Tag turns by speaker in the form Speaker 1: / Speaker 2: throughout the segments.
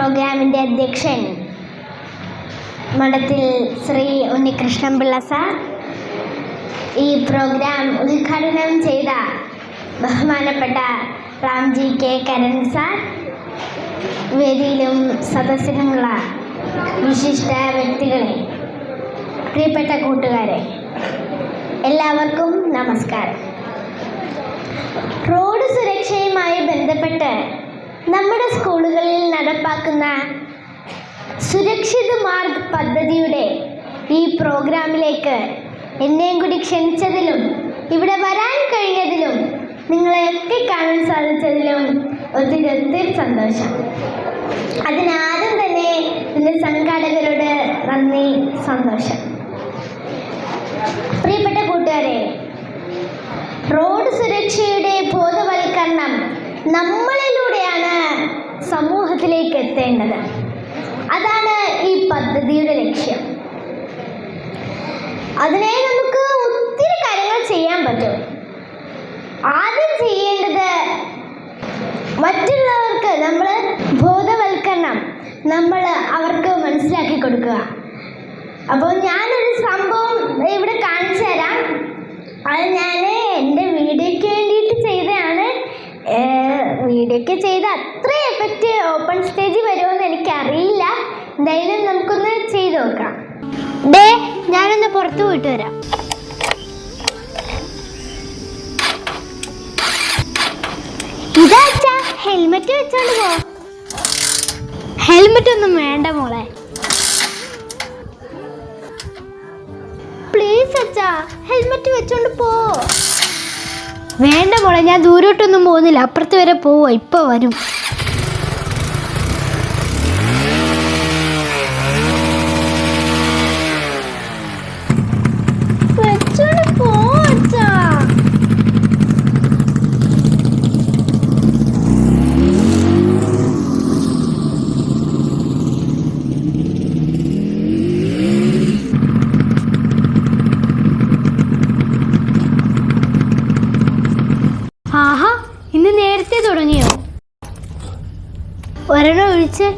Speaker 1: പ്രോഗ്രാമിന്റെ അധ്യക്ഷൻ മഠത്തിൽ ശ്രീ ഉണ്ണികൃഷ്ണൻ പിള്ള സാർ ഈ പ്രോഗ്രാം ഉദ്ഘാടനം ചെയ്ത ബഹുമാനപ്പെട്ട റാംജി കെ കരൺ സാർ വേദിയിലും സദസ്സിലുമുള്ള വിശിഷ്ട വ്യക്തികളെ പ്രിയപ്പെട്ട കൂട്ടുകാരെ എല്ലാവർക്കും നമസ്കാരം. റോഡ് സുരക്ഷയുമായി ബന്ധപ്പെട്ട് നമ്മുടെ സ്കൂളുകളിൽ നടപ്പാക്കുന്ന സുരക്ഷിത മാർഗ് പദ്ധതിയുടെ ഈ പ്രോഗ്രാമിലേക്ക് എന്നെയും കൂടി ക്ഷണിച്ചതിലും ഇവിടെ വരാൻ കഴിഞ്ഞതിലും നിങ്ങളെയൊക്കെ കാണാൻ സാധിച്ചതിലും ഒത്തിരി ഒത്തിരി സന്തോഷം. അതിനാദ്യം തന്നെ ഇതിന്റെ സംഘാടകരോട് നന്ദി സന്തോഷം. പ്രിയപ്പെട്ട കൂട്ടുകാരെ റോഡ് സുരക്ഷയുടെ ബോധവൽക്കരണം സമൂഹത്തിലേക്ക് എത്തേണ്ടത് അതാണ് ഈ പദ്ധതിയുടെ ലക്ഷ്യം. അതിനെ നമുക്ക് ഒത്തിരി കാര്യങ്ങൾ ചെയ്യാൻ പറ്റും. ആദ്യം ചെയ്യേണ്ടത് മറ്റുള്ളവർക്ക് നമ്മൾ ബോധവൽക്കരണം. നമ്മൾ അവർക്ക് മനസ്സിലാക്കി കൊടുക്കുക. അപ്പോൾ ഞാനൊരു സംഭവം ഇവിടെ കാണിച്ചു തരാം. അത് ഞാൻ എന്റെ വീഡിയോയ്ക്ക് വേണ്ടിയിട്ട് ചെയ്തതാണ്. വീഡിയോയ്ക്ക് ചെയ്ത എഫക്റ്റ് ഓപ്പൺ സ്റ്റേജിൽ വരുമെന്ന് എനിക്കറിയില്ല. എന്തായാലും നമുക്കൊന്ന് ചെയ്ത് നോക്കാം. ഡേ ഞാനൊന്ന് പുറത്ത് പോയിട്ട് വരാം. ഇതാ ഹെൽമെറ്റ് വെച്ചോണ്ട് പോ. ഹെൽമെറ്റ് ഒന്നും വേണ്ട മോളെ. പ്ലീസ് അച്ഛാ ഹെൽമെറ്റ് വെച്ചോണ്ട് പോ. വേണ്ട മോളെ ഞാൻ ദൂരോട്ടൊന്നും പോകുന്നില്ല. അപ്പുറത്ത് വരെ പോവാ ഇപ്പൊ വരും വെച്ചോണ്ട് പോ അച്ഛാ ആഹാ ഇന്ന് നേരത്തെ തുടങ്ങിയോ ഒരെണ്ണം ഒഴിച്ച്.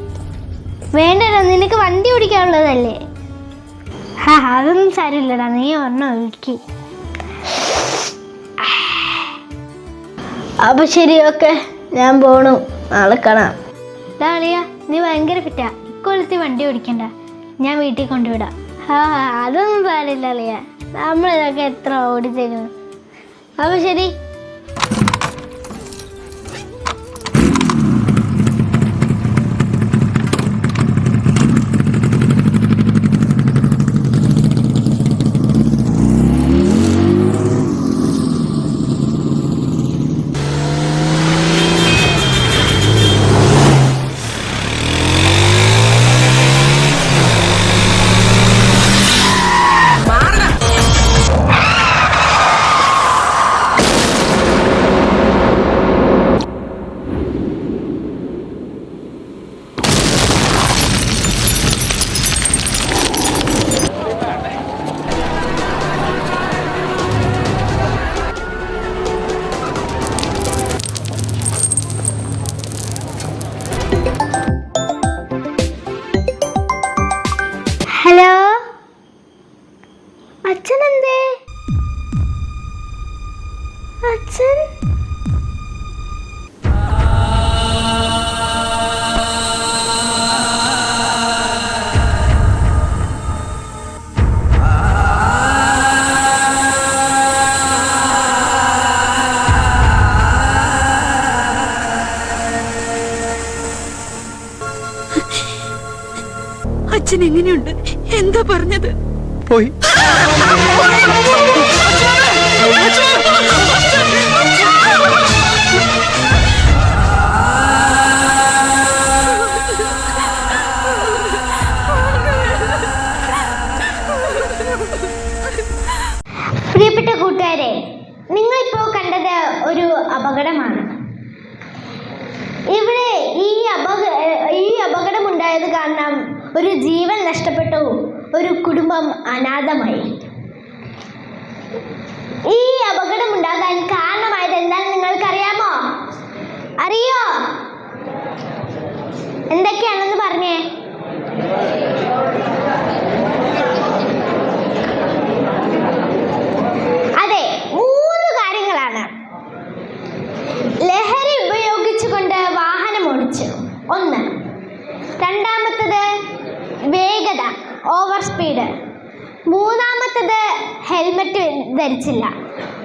Speaker 1: വേണ്ടടാ നിനക്ക് വണ്ടി ഓടിക്കാനുള്ളതല്ലേ? ഹാ അതൊന്നും സാരമില്ലടാ നീ ഒരെണ്ണം ഒഴുക്കി. അപ്പൊ ശരി ഓക്കെ ഞാൻ പോണു. നാളെ കാണാം. ഡാളിയ നീ ഭയങ്കര ഫിറ്റാ ഇക്കൊലത്തി വണ്ടി ഓടിക്കണ്ട. ഞാൻ വീട്ടിൽ കൊണ്ടുവിടാം. ആ അതൊന്നും സാരില്ല അളിയ. നമ്മളിതൊക്കെ എത്ര ഓടിച്ചേക്കുന്നു അപ്പൊ ശരി അച്ഛൻ
Speaker 2: എങ്ങനെയുണ്ട്? എന്താ പറഞ്ഞത്?
Speaker 3: പോയി.
Speaker 1: ഒരു ജീവൻ നഷ്ടപ്പെട്ടു. ഒരു കുടുംബം അനാഥമായി. ഈ അപകടം ഉണ്ടാകാൻ കാരണമായത് എന്താണെന്ന് നിങ്ങൾക്കറിയാമോ? അറിയോ? എന്തൊക്കെയാണെന്ന് പറഞ്ഞേ? ധരിച്ചില്ല.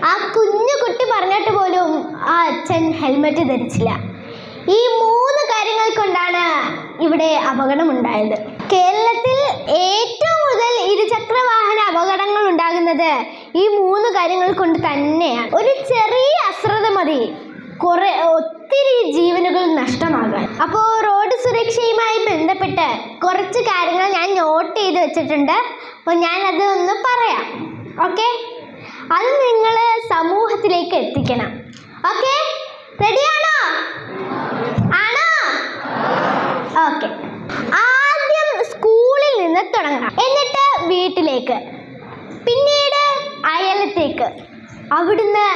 Speaker 1: ആ കുഞ്ഞു കുട്ടി പറഞ്ഞിട്ട് പോലും ആ അച്ഛൻ ഹെൽമെറ്റ് ധരിച്ചില്ല. ഈ മൂന്ന് കാര്യങ്ങൾ കൊണ്ടാണ് ഇവിടെ അപകടമുണ്ടായത്. കേരളത്തിൽ ഏറ്റവും കൂടുതൽ ഇരുചക്ര വാഹന അപകടങ്ങൾ ഉണ്ടാകുന്നത് ഈ മൂന്ന് കാര്യങ്ങൾ കൊണ്ട് തന്നെയാണ്. ഒരു ചെറിയ അശ്രദ്ധ മതി. കുറെ ഒത്തിരി ജീവനുകൾ നഷ്ടമാകാൻ. അപ്പോൾ റോഡ് സുരക്ഷയുമായി ബന്ധപ്പെട്ട് കുറച്ച് കാര്യങ്ങൾ ഞാൻ നോട്ട് ചെയ്ത് വെച്ചിട്ടുണ്ട്. അപ്പോൾ ഞാനത് ഒന്ന് പറയാം. ഓക്കെ അത് നിങ്ങൾ സമൂഹത്തിലേക്ക് എത്തിക്കണം. ഓക്കെ റെഡിയാണോ ആണോ? ഓക്കെ ആദ്യം സ്കൂളിൽ നിന്ന് തുടങ്ങാം എന്നിട്ട് വീട്ടിലേക്ക്. പിന്നീട് അയലത്തേക്ക്. അവിടുന്ന്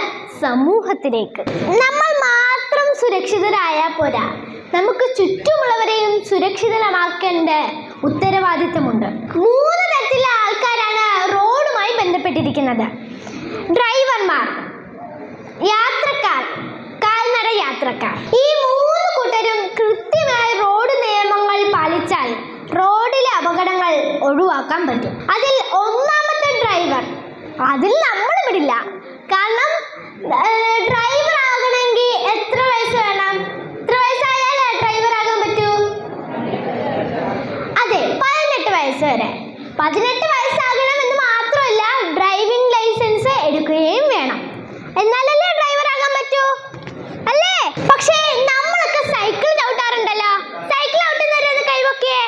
Speaker 1: സമൂഹത്തിലേക്ക്. നമ്മൾ മാത്രം സുരക്ഷിതരായ പോരാ. നമുക്ക് ചുറ്റുമുള്ളവരെയും സുരക്ഷിതമാക്കേണ്ട ഉത്തരവാദിത്തമുണ്ട്. മൂന്ന് തരത്തിലുള്ള ആൾക്കാരാണ് റോഡുമായി ബന്ധപ്പെട്ടിരിക്കുന്നത്. ഡ്രൈവർമാർ യാത്രക്കാർ കാൽനട യാത്രക്കാർ. ഈ മൂന്ന് കൂട്ടരും കൃത്യമായി റോഡ് നിയമങ്ങൾ പാലിച്ചാൽ റോഡിലെ അപകടങ്ങൾ ഒഴിവാക്കാൻ പറ്റും. അതിൽ ഒന്നാമത്തെ ഡ്രൈവർ അതിൽ നമ്മൾ വിടില്ല. കാരണം ഡ്രൈവർ ആകണമെങ്കിൽ എത്ര വയസ്സ് വേണം? എത്ര വയസ്സായാലേ ഡ്രൈവർ ആകാൻ പറ്റൂ? അതെ പതിനെട്ട് വയസ്സ് വരെ. പതിനെട്ട് വയസ്സാകണമെന്ന് മാത്രമല്ല ഡ്രൈവിംഗ് ലൈസൻസ് എടുക്കുകയും വേണം എന്നാലല്ലേ ഡ്രൈവർ ആകാൻ പറ്റൂ അല്ലേ പക്ഷേ നമ്മളൊക്കെ സൈക്കിൾ ചവിട്ടാറുണ്ടല്ലോ സൈക്കിൾ ചവിട്ടുന്നവരൊന്ന് കൈവക്കിയേ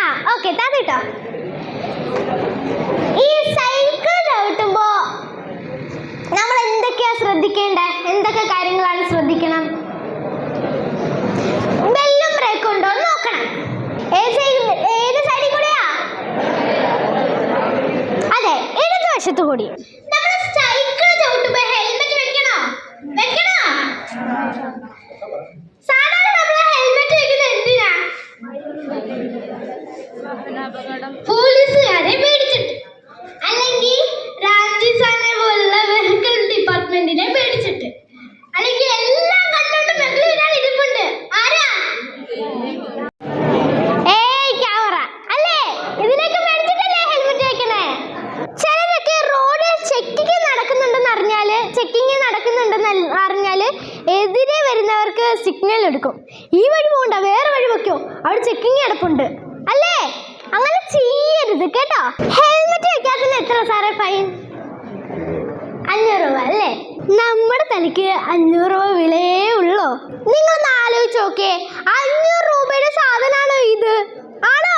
Speaker 1: ആ ഓക്കെ താത്തിട്ടോ ഈ സൈക്കിൾ ചവിട്ടുമ്പോ നമ്മൾ എന്തൊക്കെയാ ശ്രദ്ധിക്കേണ്ട? എന്തൊക്കെ കാര്യങ്ങളാണ് ശ്രദ്ധിക്കണം? ബെല്ലും ബ്രേക്ക് ഉണ്ടോ? നോക്കണം. ഏത് ഏത് സൈഡിൽ കൂടെയാ? അതെ ഇടതുവശത്ത് കൂടി. എതിരെ വരുന്നവർക്ക് സിഗ്നൽ എടുക്കും. ഈ വഴി പോകണ്ട വേറെ വഴി വെക്കോ. അവിടെ ചെക്കിങ് കിടപ്പുണ്ട് അല്ലേ? അങ്ങനെ ചെയ്യരുത് കേട്ടോ. ഹെൽമെറ്റ് വെക്കാത്തതിന് എത്ര സാറേ ഫൈൻ അഞ്ഞൂറ് രൂപ അല്ലേ? നമ്മുടെ തലയ്ക്ക് അഞ്ഞൂറ് രൂപ വിലയേ ഉള്ളോ? നിങ്ങളൊന്ന് ആലോചിച്ച് നോക്കേ. അഞ്ഞൂറ് രൂപയുടെ സാധനമാണോ ഇത്? ആണോ?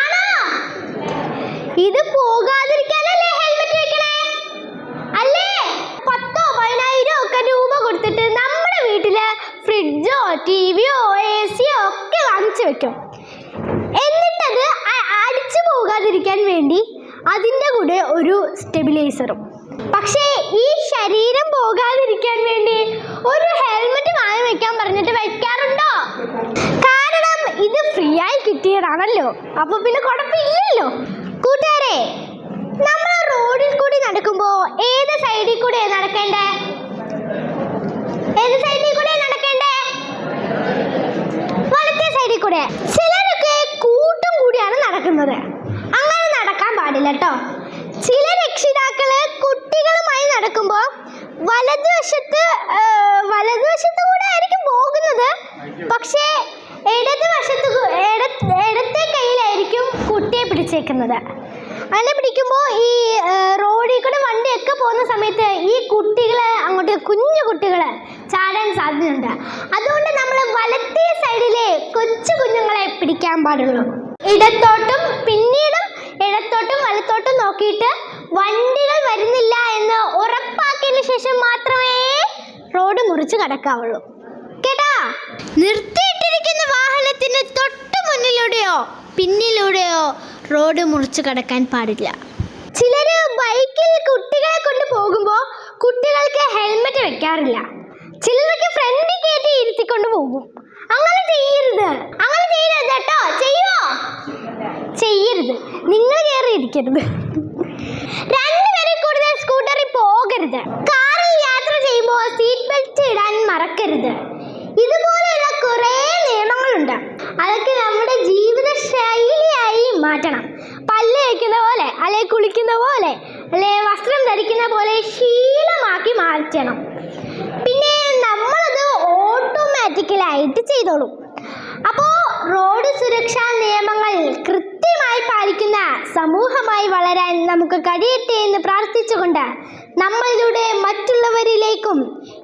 Speaker 1: ആണോ? ഇത് പോകാതിരിക്കാനല്ലേ ഹെൽമെറ്റ് വെക്കണേ? അല്ലേ? പത്തോ പതിനായിരോ ഒക്കെ രൂപ കൊടുത്തിട്ട് നമ്മുടെ വീട്ടിൽ ഫ്രിഡ്ജോ ടി വിയോ എ സിയോ ഒക്കെ വാങ്ങിച്ചു വെക്കും. എന്നിട്ടത് അടിച്ചു പോകാതിരിക്കാൻ വേണ്ടി അതിന്റെ കൂടെ ഒരു സ്റ്റെബിലൈസറും പക്ഷേ ഈ ശരീരം പോകാതിരിക്കാൻ വേണ്ടി ഒരു ഹെൽമെറ്റ് വാങ്ങി വെക്കാൻ പറഞ്ഞിട്ട് വെക്കാറുണ്ടോ? കാരണം ഇത് ഫ്രീ ആയി കിട്ടിയതാണല്ലോ. അപ്പൊ പിന്നെ കുഴപ്പമില്ലല്ലോ. കൂട്ടുകാരെ നമ്മൾ റോഡിൽ കൂടി നടക്കുമ്പോൾ ഏത് സൈഡിൽ കൂടെ നടക്കേണ്ടേ? ഏത് സൈഡിൽ കൂടെ നടക്കേണ്ടേ? വലത്തെ സൈഡിൽ കൂടെ. ചിലരൊക്കെ കൂട്ടം കൂടിയാണ് നടക്കുന്നത്. അങ്ങനെ നടക്കാൻ പാടില്ല കേട്ടോ ചില രക്ഷിതാക്കൾ കുട്ടികളുമായി നടക്കുമ്പോൾ വലതുവശത്ത് വലതുവശത്ത് കൂടെ ആയിരിക്കും പോകുന്നത്. പക്ഷേ ഇടത് വശത്ത് ഇട- ഇടത്തെ കയ്യിലായിരിക്കും കുട്ടിയെ പിടിച്ചേക്കുന്നത്. അങ്ങനെ പിടിക്കുമ്പോൾ ഈ റോഡിൽ കൂടെ വണ്ടിയൊക്കെ പോകുന്ന സമയത്ത് ഈ കുട്ടികളെ അങ്ങോട്ട് കുഞ്ഞു കുട്ടികൾ ചാടാൻ സാധ്യതയുണ്ട്. അതുകൊണ്ട് നമ്മൾ വലത്തേ സൈഡിലെ കൊച്ചു കുഞ്ഞുങ്ങളെ പിടിക്കാൻ പാടുള്ളൂ. ഇടത്തോട്ടും പിന്നീടും ഇടത്തോട്ടും വലത്തോട്ടും നോക്കിയിട്ട് വണ്ടികൾ വരുന്നില്ല എന്ന് ഉറപ്പാക്കിയതിന് ശേഷം മാത്രമേ റോഡ് മുറിച്ച് കടക്കാവുള്ളൂ. കേട്ടാ? നിർത്തിയിട്ടിരിക്കുന്ന വാഹനത്തിന് തൊട്ട് മുന്നിലൂടെയോ പിന്നിലൂടെയോ റോഡ് മുറിച്ച് കടക്കാൻ പാടില്ല. ചിലര് ബൈക്കിൽ കുട്ടികളെ കൊണ്ട് പോകുമ്പോൾ കുട്ടികൾക്ക് ഹെൽമെറ്റ് വെക്കാറില്ല. പോകും. അങ്ങനെ ചെയ്യരുത്. അങ്ങനെ ചെയ്യരുത് കേട്ടോ. ചെയ്യുമോ ചെയ്യരുത്. നിങ്ങൾ കയറി ഇരിക്കരുത് ചെയ്തോളൂ. അപ്പോൾ റോഡ് സുരക്ഷാ നിയമങ്ങൾ കൃത്യമായി പാലിക്കുന്ന സമൂഹമായി വളരാൻ നമുക്ക് കഴിയട്ടെ എന്ന് പ്രാർത്ഥിച്ചുകൊണ്ട് നമ്മളിലൂടെ മറ്റുള്ളവരിലേക്കും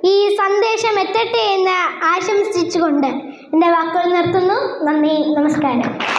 Speaker 1: ഈ സന്ദേശം എത്തട്ടെ എന്ന് ആശംസിച്ചുകൊണ്ട് എന്റെ വാക്കുകൾ നിർത്തുന്നു. നന്ദി നമസ്കാരം.